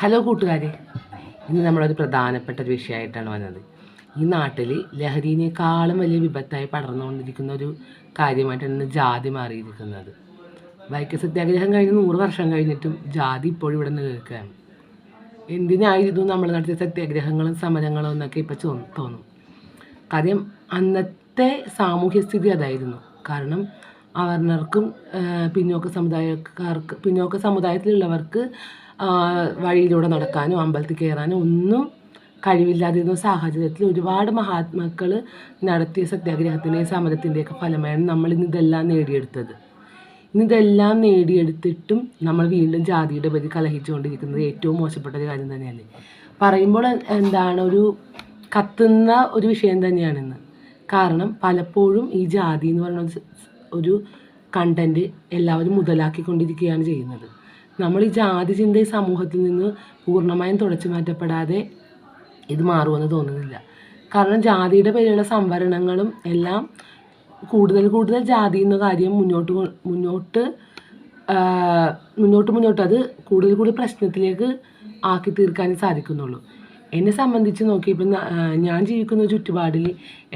Hello കൂട്ടുകാരെ ഇന്ന് നമ്മളൊരു പ്രധാനപ്പെട്ട ഒരു വിഷയമായിട്ടാണ് വന്നത്. ഈ നാട്ടിൽ ലഹരിനേക്കാളും വലിയ വിപത്തായി പടർന്നുകൊണ്ടിരിക്കുന്ന ഒരു കാര്യമായിട്ടാണ് ഇന്ന് ജാതി മാറിയിരിക്കുന്നത്. വൈക്കം സത്യാഗ്രഹം കഴിഞ്ഞ് നൂറ് വർഷം കഴിഞ്ഞിട്ടും ജാതി ഇപ്പോഴും ഇവിടെ നിന്ന് കേൾക്കുകയാണ് എന്തിനായിരുന്നു നമ്മൾ നടത്തിയ സത്യാഗ്രഹങ്ങളും സമരങ്ങളും എന്നൊക്കെ ഇപ്പം ചോ തോന്നും. കാര്യം അന്നത്തെ സാമൂഹ്യ സ്ഥിതി അതായിരുന്നു. കാരണം അവർണർക്കും പിന്നോക്ക സമുദായക്കാർക്ക് പിന്നോക്ക സമുദായത്തിലുള്ളവർക്ക് വഴിയിലൂടെ നടക്കാനോ അമ്പലത്തിൽ കയറാനോ ഒന്നും കഴിവില്ലാതിരുന്ന സാഹചര്യത്തിൽ ഒരുപാട് മഹാത്മാക്കൾ നടത്തിയ സത്യാഗ്രഹത്തിന്റെയും സമരത്തിന്റെയൊക്കെ ഫലമായാണ് നമ്മൾ ഇന്ന് ഇതെല്ലാം നേടിയെടുത്തത്. ഇന്ന് ഇതെല്ലാം നേടിയെടുത്തിട്ടും നമ്മൾ വീണ്ടും ജാതിയുടെ പേരിൽ കലഹിച്ചുകൊണ്ടിരിക്കുന്നത് ഏറ്റവും മോശപ്പെട്ട ഒരു കാര്യം തന്നെയല്ലേ? പറയുമ്പോൾ എന്താണ് ഒരു കത്തുന്ന ഒരു വിഷയം തന്നെയാണിന്ന് കാരണം പലപ്പോഴും ഈ ജാതി എന്ന് പറയുന്ന ഒരു കണ്ടന്റ് എല്ലാവരും മുതലാക്കിക്കൊണ്ടിരിക്കുകയാണ് ചെയ്യുന്നത്. നമ്മൾ ഈ ജാതി ചിന്ത സമൂഹത്തിൽ നിന്ന് പൂർണമായും തുടച്ചു മാറ്റപ്പെടാതെ ഇത് മാറുമെന്ന് തോന്നുന്നില്ല. കാരണം ജാതിയുടെ പേരിലുള്ള സംവരണങ്ങളും എല്ലാം കൂടുതൽ കൂടുതൽ ജാതി എന്ന കാര്യം മുന്നോട്ട് മുന്നോട്ട് മുന്നോട്ട് മുന്നോട്ട് അത് കൂടുതൽ കൂടുതൽ പ്രശ്നത്തിലേക്ക് ആക്കി തീർക്കാനേ സാധിക്കുന്നുള്ളൂ. എന്നെ സംബന്ധിച്ച് നോക്കിയപ്പോൾ ഞാൻ ജീവിക്കുന്ന ചുറ്റുപാടിൽ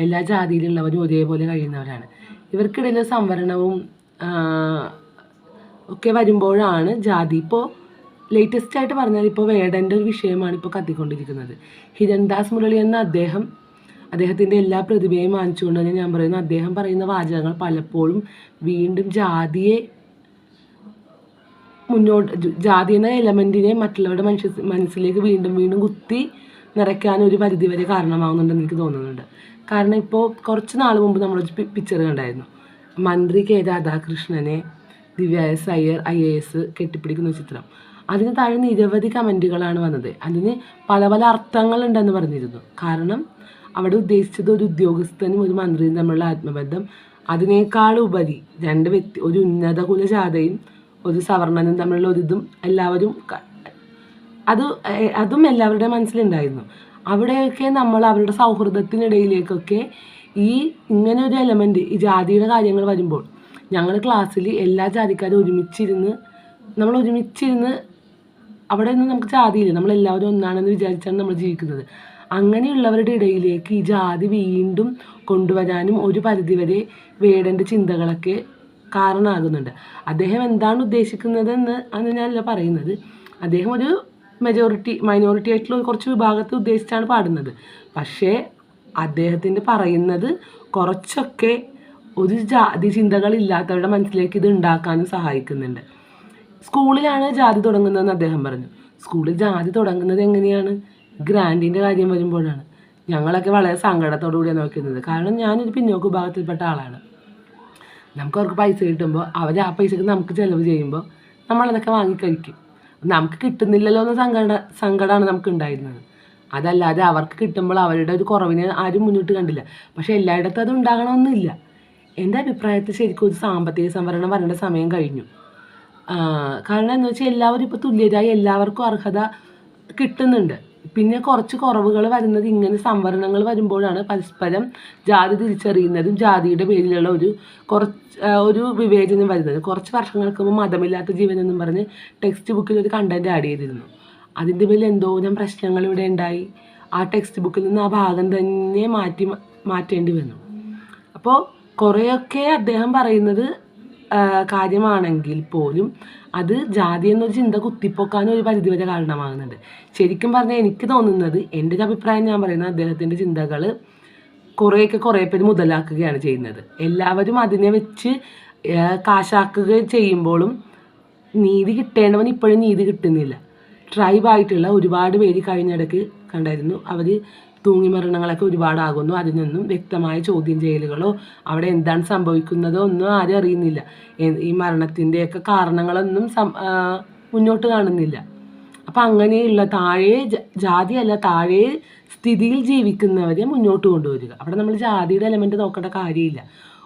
എല്ലാ ജാതിയിലുള്ളവരും ഒരേപോലെ കഴിയുന്നവരാണ്. ഇവർക്കിടയിലെ സംവരണവും ഒക്കെ വരുമ്പോഴാണ് ജാതി. ഇപ്പോൾ ലേറ്റസ്റ്റ് ആയിട്ട് പറഞ്ഞാൽ ഇപ്പോൾ വേടന്റെ ഒരു വിഷയമാണ് ഇപ്പോൾ കത്തിക്കൊണ്ടിരിക്കുന്നത്. ഹിരൺദാസ് മുരളി എന്ന അദ്ദേഹം അദ്ദേഹത്തിന്റെ എല്ലാ പ്രതിഭയും വാങ്ങിച്ചുകൊണ്ട് തന്നെ ഞാൻ പറയുന്നു അദ്ദേഹം പറയുന്ന വാചകങ്ങൾ പലപ്പോഴും വീണ്ടും ജാതിയെ മുന്നോട്ട് ജാതി എന്ന എലമെന്റിനെ മറ്റുള്ളവരുടെ മനുഷ്യ മനസ്സിലേക്ക് വീണ്ടും വീണ്ടും കുത്തി നിറയ്ക്കാൻ ഒരു പരിധി വരെ കാരണമാകുന്നുണ്ടെന്ന് എനിക്ക് തോന്നുന്നുണ്ട്. കാരണം ഇപ്പോൾ കുറച്ച് നാൾ മുമ്പ് നമ്മളൊരു പിക്ചർ കണ്ടായിരുന്നു. മന്ത്രി K രാധാകൃഷ്ണനെ Divya S Iyer I A S കെട്ടിപ്പിടിക്കുന്ന ചിത്രം. അതിന് താഴെ നിരവധി കമന്റുകളാണ് വന്നത്. അതിന് പല പല അർത്ഥങ്ങളുണ്ടെന്ന് പറഞ്ഞിരുന്നു. കാരണം അവിടെ ഉദ്ദേശിച്ചത് ഒരു ഉദ്യോഗസ്ഥനും ഒരു മന്ത്രിയും തമ്മിലുള്ള ആത്മബന്ധം അതിനേക്കാൾ ഉപരി രണ്ട് വ്യക്തി ഒരു ഉന്നത കുലജാതയും ഒരു സവർണനും തമ്മിലുള്ള ഒരു ഇതും എല്ലാവരും അത് അതും എല്ലാവരുടെ മനസ്സിലുണ്ടായിരുന്നു. അവിടെയൊക്കെ നമ്മൾ അവരുടെ സൗഹൃദത്തിനിടയിലേക്കൊക്കെ ഈ ഇങ്ങനെ ഒരു എലമെന്റ് ഈ ജാതിയുടെ കാര്യങ്ങൾ വരുമ്പോൾ ഞങ്ങൾ ക്ലാസ്സിൽ എല്ലാ ജാതിക്കാരും ഒരുമിച്ചിരുന്ന് നമ്മൾ ഒരുമിച്ചിരുന്ന് അവിടെ നിന്ന് നമുക്ക് ജാതിയില്ല. നമ്മളെല്ലാവരും ഒന്നാണെന്ന് വിചാരിച്ചാണ് നമ്മൾ ജീവിക്കുന്നത്. അങ്ങനെയുള്ളവരുടെ ഇടയിലേക്ക് ഈ ജാതി വീണ്ടും കൊണ്ടുവരാനും ഒരു പരിധിവരെ വേടന്റെ ചിന്തകളൊക്കെ കാരണമാകുന്നുണ്ട് അദ്ദേഹം എന്താണ് ഉദ്ദേശിക്കുന്നതെന്ന് അന്ന് ഞാനല്ല പറയുന്നത്. അദ്ദേഹം ഒരു മെജോറിറ്റി മൈനോറിറ്റി ആയിട്ടുള്ള കുറച്ച് വിഭാഗത്തെ ഉദ്ദേശിച്ചാണ് പാടുന്നത്. പക്ഷേ അദ്ദേഹത്തിന്റെ പറയുന്നത് കുറച്ചൊക്കെ ഒരു ജാതി ചിന്തകളില്ലാത്തവരുടെ മനസ്സിലേക്ക് ഇത് ഉണ്ടാക്കാനും സഹായിക്കുന്നുണ്ട്. സ്കൂളിലാണ് ജാതി തുടങ്ങുന്നതെന്ന് അദ്ദേഹം പറഞ്ഞു. സ്കൂളിൽ ജാതി തുടങ്ങുന്നത് എങ്ങനെയാണ്? ഗ്രാൻഡിന്റെ കാര്യം വരുമ്പോഴാണ്. ഞങ്ങളൊക്കെ വളരെ സങ്കടത്തോടു കൂടിയാണ് നോക്കുന്നത്. കാരണം ഞാനൊരു പിന്നോക്ക വിഭാഗത്തിൽപ്പെട്ട ആളാണ്. നമുക്ക് അവർക്ക് പൈസ കിട്ടുമ്പോൾ അവർ ആ പൈസക്ക് നമുക്ക് ചിലവ് ചെയ്യുമ്പോൾ നമ്മളതൊക്കെ വാങ്ങിക്കഴിക്കും നമുക്ക് കിട്ടുന്നില്ലല്ലോ എന്ന സങ്കട സങ്കടമാണ് നമുക്ക് ഉണ്ടായിരുന്നത്. അതല്ലാതെ അവർക്ക് കിട്ടുമ്പോൾ അവരുടെ ഒരു കുറവിനെ ആരും മുന്നോട്ട് കണ്ടില്ല. പക്ഷേ എല്ലായിടത്തും അത് ഉണ്ടാകണമെന്നില്ല. എന്റെ അഭിപ്രായത്തിൽ ശരിക്കും ഒരു സാമ്പത്തിക സംവരണം വരേണ്ട സമയം കഴിഞ്ഞു. കാരണം എന്ന് വെച്ചാൽ എല്ലാവരും ഇപ്പോൾ തുല്യരായി എല്ലാവർക്കും അർഹത കിട്ടുന്നുണ്ട്. പിന്നെ കുറച്ച് കുറവുകൾ വരുന്നത് ഇങ്ങനെ സംവരണങ്ങൾ വരുമ്പോഴാണ് പരസ്പരം ജാതി തിരിച്ചറിയുന്നതും ജാതിയുടെ പേരിലുള്ള ഒരു കുറച്ച് ഒരു വിവേചനം വരുന്നത്. കുറച്ച് വർഷങ്ങൾക്ക് മുമ്പ് മതമില്ലാത്ത ജീവൻ എന്നും പറഞ്ഞ് ടെക്സ്റ്റ് ബുക്കിൽ ഒരു കണ്ടന്റ് ആഡ് ചെയ്തിരുന്നു. അതിന്റെ പേരിൽ എന്തോ ഞാൻ പ്രശ്നങ്ങൾ ഇവിടെ ഉണ്ടായി. ആ ടെക്സ്റ്റ് ബുക്കിൽ നിന്ന് ആ ഭാഗം തന്നെ മാറ്റി മാറ്റേണ്ടി വന്നു. അപ്പോൾ കുറേയൊക്കെ അദ്ദേഹം പറയുന്നത് കാര്യമാണെങ്കിൽ പോലും അത് ജാതി എന്നൊരു ചിന്ത കുത്തിപ്പൊക്കാനും ഒരു പരിധിവരെ കാരണമാകുന്നുണ്ട്. ശരിക്കും പറഞ്ഞാൽ എനിക്ക് തോന്നുന്നത് എന്റെ ഒരു അഭിപ്രായം ഞാൻ പറയുന്നത് അദ്ദേഹത്തിന്റെ ചിന്തകൾ കുറേയൊക്കെ കുറേ പേര് മുതലാക്കുകയാണ് ചെയ്യുന്നത്. എല്ലാവരും അതിനെ വെച്ച് കാശാക്കുക ചെയ്യുമ്പോഴും നീതി കിട്ടേണ്ടവൻ ഇപ്പോഴും നീതി കിട്ടുന്നില്ല. ട്രൈബായിട്ടുള്ള ഒരുപാട് പേര് കഴിഞ്ഞിടയ്ക്ക് കണ്ടായിരുന്നു. അവർ തൂങ്ങിമരണങ്ങളൊക്കെ ഒരുപാടാകുന്നു. അതിൽ നിന്നും വ്യക്തമായ ചോദ്യം ചെയ്യലുകളോ അവിടെ എന്താണ് സംഭവിക്കുന്നതോ ഒന്നും ആരും അറിയുന്നില്ല. ഈ മരണത്തിന്റെയൊക്കെ കാരണങ്ങളൊന്നും മുന്നോട്ട് കാണുന്നില്ല. അപ്പം അങ്ങനെയുള്ള താഴെ ജാതിയല്ല താഴെ സ്ഥിതിയിൽ ജീവിക്കുന്നവരെ മുന്നോട്ട് കൊണ്ടുവരിക. അവിടെ നമ്മൾ ജാതിയുടെ എലമെന്റ് നോക്കേണ്ട കാര്യമില്ല.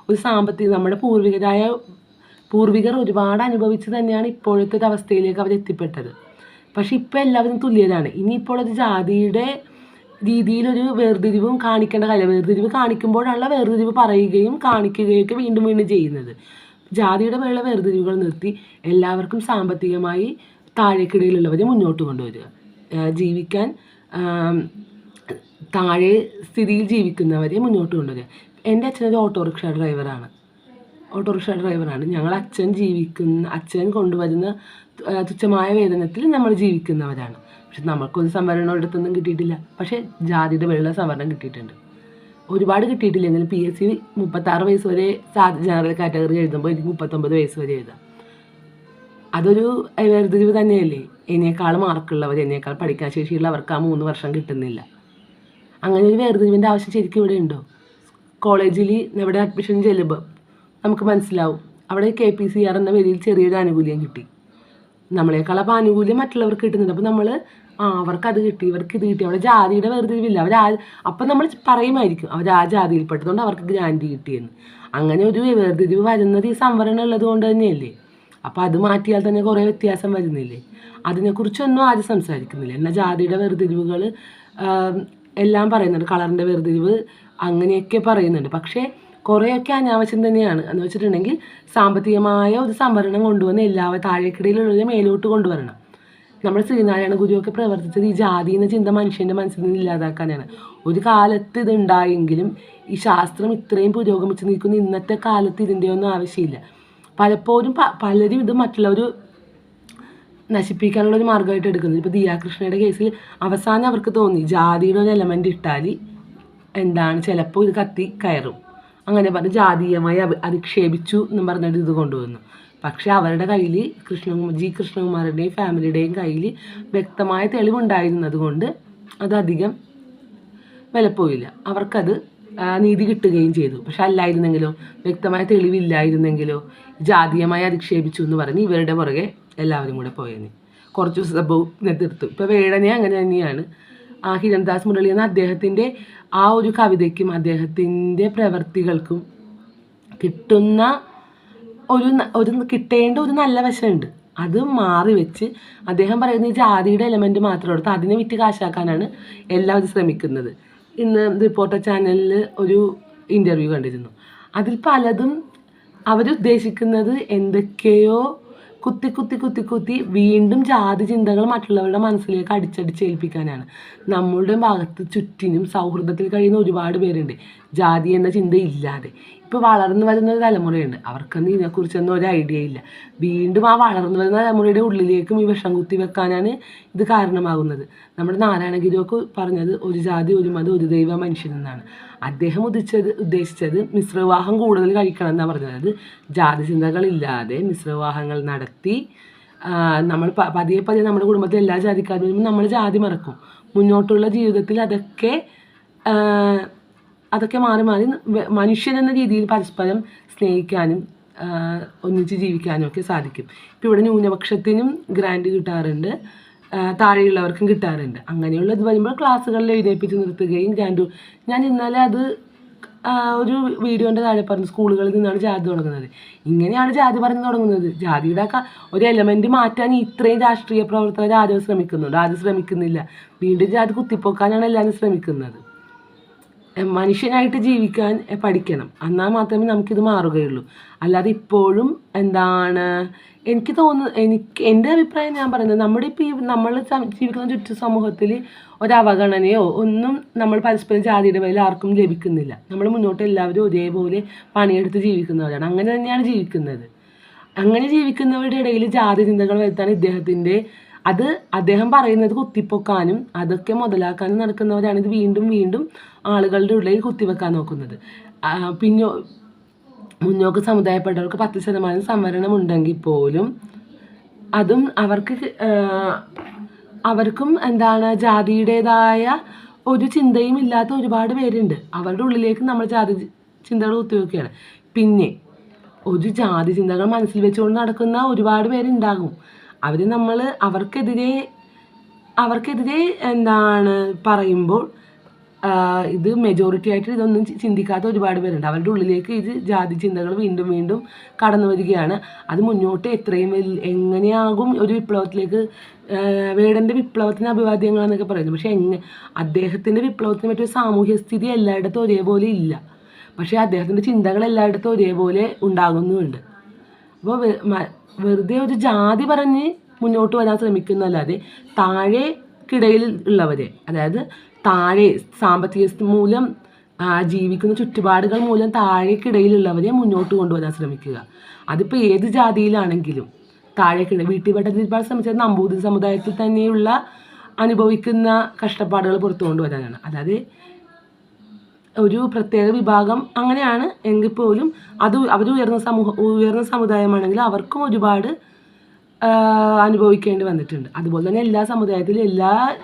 ഒരു സാമ്പത്തിക നമ്മുടെ പൂർവികരായ പൂർവികർ ഒരുപാട് അനുഭവിച്ച് തന്നെയാണ് ഇപ്പോഴത്തെ ഒരു അവസ്ഥയിലേക്ക് അവർ എത്തിപ്പെട്ടത് പക്ഷെ ഇപ്പോൾ എല്ലാവരും തുല്യരാണ്. ഇനിയിപ്പോൾ ഒരു ജാതിയുടെ രീതിയിലൊരു വേർതിരിവും കാണിക്കേണ്ട കാര്യം വേർതിരിവ് കാണിക്കുമ്പോഴാണല്ലോ വേർതിരിവ് പറയുകയും കാണിക്കുകയൊക്കെ വീണ്ടും വീണ്ടും ചെയ്യുന്നത്. ജാതിയുടെ മേലുള്ള വേർതിരിവുകൾ നിർത്തി എല്ലാവർക്കും സാമ്പത്തികമായി താഴേക്കിടയിലുള്ളവരെ മുന്നോട്ട് കൊണ്ടുവരിക. ജീവിക്കാൻ താഴെ സ്ഥിതിയിൽ ജീവിക്കുന്നവരെ മുന്നോട്ട് കൊണ്ടുവരിക. എന്റെ അച്ഛനൊരു ഓട്ടോറിക്ഷ ഡ്രൈവറാണ്. ഓട്ടോറിക്ഷ ഡ്രൈവറാണ്. ഞങ്ങൾ അച്ഛൻ ജീവിക്കുന്ന അച്ഛൻ കൊണ്ടുവരുന്ന തുച്ഛമായ വേതനത്തിൽ നമ്മൾ ജീവിക്കുന്നവരാണ്. പക്ഷെ നമുക്കൊരു സംവരണം ഒരിടത്തൊന്നും കിട്ടിയിട്ടില്ല. പക്ഷേ ജാതിയുടെ വെള്ള സംവരണം കിട്ടിയിട്ടുണ്ട്. ഒരുപാട് കിട്ടിയിട്ടില്ലെങ്കിലും പി എസ് സി മുപ്പത്താറ് വയസ്സ് വരെ സാ- ജനറൽ കാറ്റഗറി എഴുതുമ്പോൾ എനിക്ക് മുപ്പത്തൊമ്പത് വയസ്സ് വരെ എഴുതാം. അതൊരു വേർതിരിവ് തന്നെയല്ലേ? എന്നേക്കാൾ മാർക്കുള്ളവർ എന്നേക്കാൾ പഠിക്കാൻ ശേഷിയുള്ളവർക്ക് ആ മൂന്ന് വർഷം കിട്ടുന്നില്ല. അങ്ങനെ ഒരു വേർതിരിവിന്റെ ആവശ്യം ശരിക്കും ഇവിടെ ഉണ്ടോ? കോളേജിൽ ഇവിടെ അഡ്മിഷൻ ചെല്ലുമ്പോൾ നമുക്ക് മനസ്സിലാവും. അവിടെ കെ പി സി ആർ എന്ന പേരിൽ ചെറിയൊരു ആനുകൂല്യം കിട്ടി. നമ്മളെക്കാൾ അപ്പോൾ ആനുകൂല്യം മറ്റുള്ളവർക്ക് കിട്ടുന്നുണ്ട്. അപ്പോൾ നമ്മൾ ആ അവർക്ക് അത് കിട്ടി ഇവർക്ക് ഇത് കിട്ടി. അവിടെ ജാതിയുടെ വേർതിരിവില്ല. അവർ ആ അപ്പം നമ്മൾ പറയുമായിരിക്കും അവർ ആ ജാതിയിൽപ്പെട്ടതുകൊണ്ട് അവർക്ക് ഗ്രാൻഡ് കിട്ടിയെന്ന്. അങ്ങനെ ഒരു വേർതിരിവ് വരുന്നത് ഈ സംവരണം ഉള്ളത് കൊണ്ട് തന്നെയല്ലേ? അപ്പം അത് മാറ്റിയാൽ തന്നെ കുറേ വ്യത്യാസം വരുന്നില്ലേ? അതിനെക്കുറിച്ചൊന്നും ആരും സംസാരിക്കുന്നില്ല. എന്നാൽ ജാതിയുടെ വേർതിരിവുകൾ എല്ലാം പറയുന്നുണ്ട്. കളറിന്റെ വേർതിരിവ് അങ്ങനെയൊക്കെ പറയുന്നുണ്ട്. പക്ഷേ കുറേയൊക്കെ അനാവശ്യം തന്നെയാണ്. എന്ന് വെച്ചിട്ടുണ്ടെങ്കിൽ സാമ്പത്തികമായ ഒരു സംവരണം കൊണ്ടുവന്ന് എല്ലാവരും താഴേക്കിടയിലുള്ളവരെ മേലോട്ട് കൊണ്ടുവരണം. നമ്മുടെ ശ്രീനാരായണ ഗുരുവൊക്കെ പ്രവർത്തിച്ചത് ഈ ജാതി എന്ന ചിന്ത മനുഷ്യന്റെ മനസ്സിൽ നിന്ന് ഇല്ലാതാക്കാനാണ്. ഒരു കാലത്ത് ഇതുണ്ടായെങ്കിലും ഈ ശാസ്ത്രം ഇത്രയും പുരോഗമിച്ച് നിൽക്കുന്ന ഇന്നത്തെ കാലത്ത് ഇതിന്റെ ഒന്നും ആവശ്യമില്ല. പലപ്പോഴും പലരും ഇത് മറ്റുള്ളവർ നശിപ്പിക്കാനുള്ള ഒരു മാർഗമായിട്ട് എടുക്കുന്നത് ഇപ്പോൾ ദിയാകൃഷ്ണയുടെ കേസിൽ അവസാനം അവർക്ക് തോന്നി ജാതിയുടെ ഒരു എലമെന്റ് ഇട്ടാൽ എന്താണ്? ചിലപ്പോൾ ഇത് കത്തി കയറും. അങ്ങനെ പറഞ്ഞ് ജാതീയമായി അധിക്ഷേപിച്ചു എന്നും പറഞ്ഞിട്ട് ഇത് കൊണ്ടുവന്നു. പക്ഷേ അവരുടെ കയ്യിൽ കൃഷ്ണകുമാർ ജി കൃഷ്ണകുമാരുടെയും ഫാമിലിയുടെയും കയ്യിൽ വ്യക്തമായ തെളിവുണ്ടായിരുന്നത് കൊണ്ട് അതധികം വിലപ്പോയില്ല. അവർക്കത് നീതി കിട്ടുകയും ചെയ്തു. പക്ഷെ അല്ലായിരുന്നെങ്കിലോ വ്യക്തമായ തെളിവില്ലായിരുന്നെങ്കിലോ ജാതീയമായി അധിക്ഷേപിച്ചു എന്ന് പറഞ്ഞ് ഇവരുടെ പുറകെ എല്ലാവരും കൂടെ പോയേനെ. കുറച്ച് ദിവസം തീർത്തു ഇപ്പോൾ വേടനെ അങ്ങനെ തന്നെയാണ്. ആ ഹിരൺദാസ് മുരളി എന്ന അദ്ദേഹത്തിന്റെ ആ ഒരു കവിതയ്ക്കും അദ്ദേഹത്തിന്റെ പ്രവൃത്തികൾക്കും കിട്ടുന്ന ഒരു ഒരു കിട്ടേണ്ട ഒരു നല്ല വശമുണ്ട്. അത് മാറി വെച്ച് അദ്ദേഹം പറയുന്ന ഈ ജാതിയുടെ എലമെന്റ് മാത്രം എടുത്ത് അതിനെ വിറ്റ് കാശാക്കാനാണ് എല്ലാവരും ശ്രമിക്കുന്നത്. ഇന്ന് റിപ്പോർട്ടർ ചാനലിൽ ഒരു ഇന്റർവ്യൂ കണ്ടിരുന്നു. അതിൽ പലതും അവരുദ്ദേശിക്കുന്നത് എന്തൊക്കെയോ കുത്തി കുത്തി കുത്തി കുത്തി വീണ്ടും ജാതി ചിന്തകൾ മറ്റുള്ളവരുടെ മനസ്സിലേക്ക് അടിച്ചടിച്ചേൽപ്പിക്കാനാണ് നമ്മളുടെ ഭാഗത്ത് ചുറ്റിനും സൗഹൃദത്തിൽ കഴിയുന്ന ഒരുപാട് പേരുണ്ട്. ജാതി എന്ന ചിന്ത ഇല്ലാതെ ഇപ്പോൾ വളർന്നു വരുന്ന ഒരു തലമുറയുണ്ട്. അവർക്കൊന്നും ഇതിനെക്കുറിച്ചൊന്നും ഒരു ഐഡിയ ഇല്ല. വീണ്ടും ആ വളർന്നു വരുന്ന തലമുറയുടെ ഉള്ളിലേക്കും ഈ വിഷം കുത്തി വെക്കാനാണ് ഇത് കാരണമാകുന്നത്. നമ്മുടെ നാരായണഗിരിയൊക്കെ പറഞ്ഞത് ഒരു ജാതി ഒരു മതം ഒരു ദൈവ മനുഷ്യൻ എന്നാണ്. അദ്ദേഹം ഉദ്ദേശിച്ചത് ഉദ്ദേശിച്ചത് മിശ്രവിവാഹം കൂടുതൽ കഴിക്കണം എന്നാണ് പറഞ്ഞത്. അത് ജാതി ചിന്തകളില്ലാതെ മിശ്രവിവാഹങ്ങൾ നടത്തി നമ്മൾ പതിയെ പതിയെ നമ്മുടെ കുടുംബത്തിലെ എല്ലാ ജാതിക്കാരും നമ്മൾ ജാതി മറക്കും. മുന്നോട്ടുള്ള ജീവിതത്തിൽ അതൊക്കെ അതൊക്കെ മാറി മാറി മനുഷ്യനെന്ന രീതിയിൽ പരസ്പരം സ്നേഹിക്കാനും ഒന്നിച്ച് ജീവിക്കാനും ഒക്കെ സാധിക്കും. ഇപ്പോൾ ഇവിടെ ന്യൂനപക്ഷത്തിനും ഗ്രാൻഡ് കിട്ടാറുണ്ട് താഴെയുള്ളവർക്കും കിട്ടാറുണ്ട്. അങ്ങനെയുള്ള ഇത് വരുമ്പോൾ ക്ലാസ്സുകളിൽ എഴുന്നേൽപ്പിച്ച് നിർത്തുകയും ഗ്രാൻഡ് ഞാൻ ഇന്നലെ അത് ഒരു വീഡിയോന്റെ താഴെ പറഞ്ഞു സ്കൂളുകളിൽ നിന്നാണ് ജാതി തുടങ്ങുന്നത്. ഇങ്ങനെയാണ് ജാതി പറഞ്ഞു തുടങ്ങുന്നത്. ജാതിയുടെ ഒരു എലമെന്റ് മാറ്റാൻ ഇത്രയും രാഷ്ട്രീയ പ്രവർത്തകർ ആരും ശ്രമിക്കുന്നുണ്ട്. ആരും ശ്രമിക്കുന്നില്ല. വീണ്ടും ജാതി കുത്തിപ്പോക്കാനാണ് എല്ലാവരും ശ്രമിക്കുന്നത്. മനുഷ്യനായിട്ട് ജീവിക്കാൻ പഠിക്കണം. എന്നാൽ മാത്രമേ നമുക്കിത് മാറുകയുള്ളൂ. അല്ലാതെ ഇപ്പോഴും എന്താണ് എനിക്ക് തോന്നുന്നു എനിക്ക് എന്റെ അഭിപ്രായം ഞാൻ പറയുന്നത് നമ്മുടെ ഇപ്പോൾ ഈ നമ്മൾ ജീവിക്കുന്ന ചുറ്റു സമൂഹത്തിൽ ഒരവഗണനയോ ഒന്നും നമ്മൾ പരസ്പരം ജാതിയുടെ പേരിൽ ആർക്കും ലഭിക്കുന്നില്ല. നമ്മൾ മുന്നോട്ട് എല്ലാവരും ഒരേപോലെ പണിയെടുത്ത് ജീവിക്കുന്നവരാണ്. അങ്ങനെ തന്നെയാണ് ജീവിക്കുന്നത്. അങ്ങനെ ജീവിക്കുന്നവരുടെ ഇടയിൽ ജാതി ചിന്തകൾ വരുത്താൻ ഇദ്ദേഹത്തിന്റെ അത് അദ്ദേഹം പറയുന്നത് കുത്തിപ്പൊക്കാനും അതൊക്കെ മുതലാക്കാനും നടക്കുന്നവരാണ്. ഇത് വീണ്ടും വീണ്ടും ആളുകളുടെ ഉള്ളിൽ കുത്തിവെക്കാൻ നോക്കുന്നത്. പിന്നെ മുന്നോക്ക സമുദായപ്പെട്ടവർക്ക് പത്ത് ശതമാനം സംവരണം ഉണ്ടെങ്കിൽ പോലും അതും അവർക്ക് അവർക്കും എന്താണ് ജാതിയുടേതായ ഒരു ചിന്തയും ഇല്ലാത്ത ഒരുപാട് പേരുണ്ട്. അവരുടെ ഉള്ളിലേക്ക് നമ്മൾ ജാതി ചിന്തകൾ കുത്തിവെക്കുകയാണ്. പിന്നെ ഒരു ജാതി ചിന്തകൾ മനസ്സിൽ വെച്ചുകൊണ്ട് നടക്കുന്ന ഒരുപാട് പേരുണ്ടാകും. അവർ നമ്മൾ അവർക്കെതിരെ അവർക്കെതിരെ എന്താണ് പറയുമ്പോൾ ഇത് മെജോറിറ്റി ആയിട്ട് ഇതൊന്നും ചിന്തിക്കാത്ത ഒരുപാട് പേരുണ്ട്. അവരുടെ ഉള്ളിലേക്ക് ഇത് ജാതി ചിന്തകൾ വീണ്ടും വീണ്ടും കടന്നു വരികയാണ്. അത് മുന്നോട്ട് എത്രയും എങ്ങനെയാകും ഒരു വിപ്ലവത്തിലേക്ക് വേടന്റെ വിപ്ലവത്തിന് അഭിവാദ്യങ്ങളെന്നൊക്കെ പറയുന്നു. പക്ഷേ എങ്ങനെ അദ്ദേഹത്തിന്റെ വിപ്ലവത്തിന് പറ്റിയ സാമൂഹ്യ സ്ഥിതി എല്ലായിടത്തും ഒരേപോലെ ഇല്ല. പക്ഷേ അദ്ദേഹത്തിന്റെ ചിന്തകൾ എല്ലായിടത്തും ഒരേപോലെ ഉണ്ടാകുന്നുമുണ്ട്. അപ്പോൾ വെറുതെ ഒരു ജാതി പറഞ്ഞ് മുന്നോട്ട് വരാൻ ശ്രമിക്കുന്നല്ലാതെ താഴെ കിടയിൽ ഉള്ളവരെ അതായത് താഴെ സാമ്പത്തിക മൂലം ജീവിക്കുന്ന ചുറ്റുപാടുകൾ മൂലം താഴേക്കിടയിലുള്ളവരെ മുന്നോട്ട് കൊണ്ടുവരാൻ ശ്രമിക്കുക. അതിപ്പോൾ ഏത് ജാതിയിലാണെങ്കിലും താഴേക്കിട വീട്ടുപെട്ടതിൽ ശ്രമിച്ചത് നമ്പൂതിരി സമുദായത്തിൽ തന്നെയുള്ള അനുഭവിക്കുന്ന കഷ്ടപ്പാടുകൾ പുറത്തു കൊണ്ടുവരാനാണ്. അതായത് ഒരു പ്രത്യേക വിഭാഗം അങ്ങനെയാണ് എങ്കിൽ പോലും അത് അവർ ഉയർന്ന സമൂഹ ഉയർന്ന സമുദായമാണെങ്കിൽ അവർക്കും ഒരുപാട് അനുഭവിക്കേണ്ടി വന്നിട്ടുണ്ട്. അതുപോലെ തന്നെ എല്ലാ സമുദായത്തിലും എല്ലാ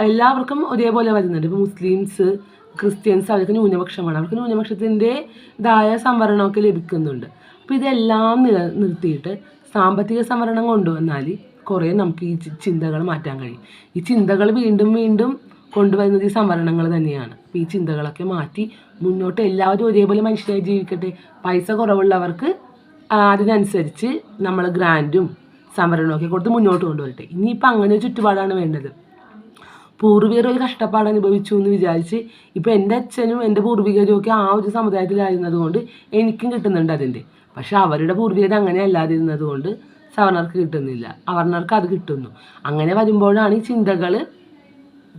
എല്ലാവർക്കും ഒരേപോലെ വരുന്നുണ്ട്. ഇപ്പോൾ മുസ്ലിംസ് ക്രിസ്ത്യൻസ് അവർക്ക് ന്യൂനപക്ഷമാണ്. അവർക്ക് ന്യൂനപക്ഷത്തിന്റെതായ സംവരണമൊക്കെ ലഭിക്കുന്നുണ്ട്. അപ്പോൾ ഇതെല്ലാം നില നിർത്തിയിട്ട് സാമ്പത്തിക സംവരണം കൊണ്ടുവന്നാൽ കുറേ നമുക്ക് ഈ ചിന്തകൾ മാറ്റാൻ കഴിയും. ഈ ചിന്തകൾ വീണ്ടും വീണ്ടും കൊണ്ടുവരുന്നത് ഈ സംവരണങ്ങൾ തന്നെയാണ്. ഈ ചിന്തകളൊക്കെ മാറ്റി മുന്നോട്ട് എല്ലാവരും ഒരേപോലെ മനുഷ്യരായി ജീവിക്കട്ടെ. പൈസ കുറവുള്ളവർക്ക് അതിനനുസരിച്ച് നമ്മൾ ഗ്രാൻഡും സംവരണമൊക്കെ കൊടുത്ത് മുന്നോട്ട് കൊണ്ടുവരട്ടെ. ഇനിയിപ്പോൾ അങ്ങനെ ചുറ്റുപാടാണ് വേണ്ടത്. പൂർവികർ ഒരു കഷ്ടപ്പാട് അനുഭവിച്ചു എന്ന് വിചാരിച്ച് ഇപ്പോൾ എന്റെ അച്ഛനും എന്റെ പൂർവികരും ഒക്കെ ആ ഒരു സമുദായത്തിലായിരുന്നത് കൊണ്ട് എനിക്കും കിട്ടുന്നുണ്ട് അതിന്റെ പക്ഷേ അവരുടെ പൂർവികർ അങ്ങനെ അല്ലാതിരുന്നത് കൊണ്ട് സവർണർക്ക് കിട്ടുന്നില്ല. അവർണർക്ക് അത് കിട്ടുന്നു. അങ്ങനെ വരുമ്പോഴാണ് ഈ ചിന്തകൾ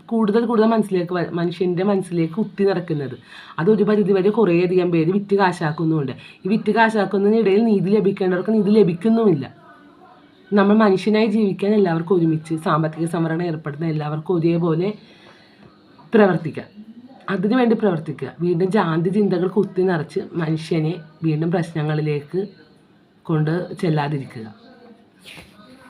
കൂടുതൽ കൂടുതൽ മനസ്സിലേക്ക് മനുഷ്യന്റെ മനസ്സിലേക്ക് കുത്തി നിറക്കുന്നത് അതൊരു പരിധി വരെ കുറേയധികം പേര് വിറ്റ് കാശാക്കുന്നുമുണ്ട് ഈ വിറ്റ് കാശാക്കുന്നതിനിടയിൽ നീതി ലഭിക്കേണ്ടവർക്ക് നീതി ലഭിക്കുന്നുമില്ല. നമ്മൾ മനുഷ്യനായി ജീവിക്കാൻ എല്ലാവർക്കും ഒരുമിച്ച് സാമ്പത്തിക സംവരണം ഏർപ്പെടുന്ന എല്ലാവർക്കും ഒരേപോലെ പ്രവർത്തിക്കാം. അതിനുവേണ്ടി പ്രവർത്തിക്കുക. വീണ്ടും ജാതി ചിന്തകൾ കുത്തി നിറച്ച് മനുഷ്യനെ വീണ്ടും പ്രശ്നങ്ങളിലേക്ക് കൊണ്ട് ചെല്ലാതിരിക്കുക.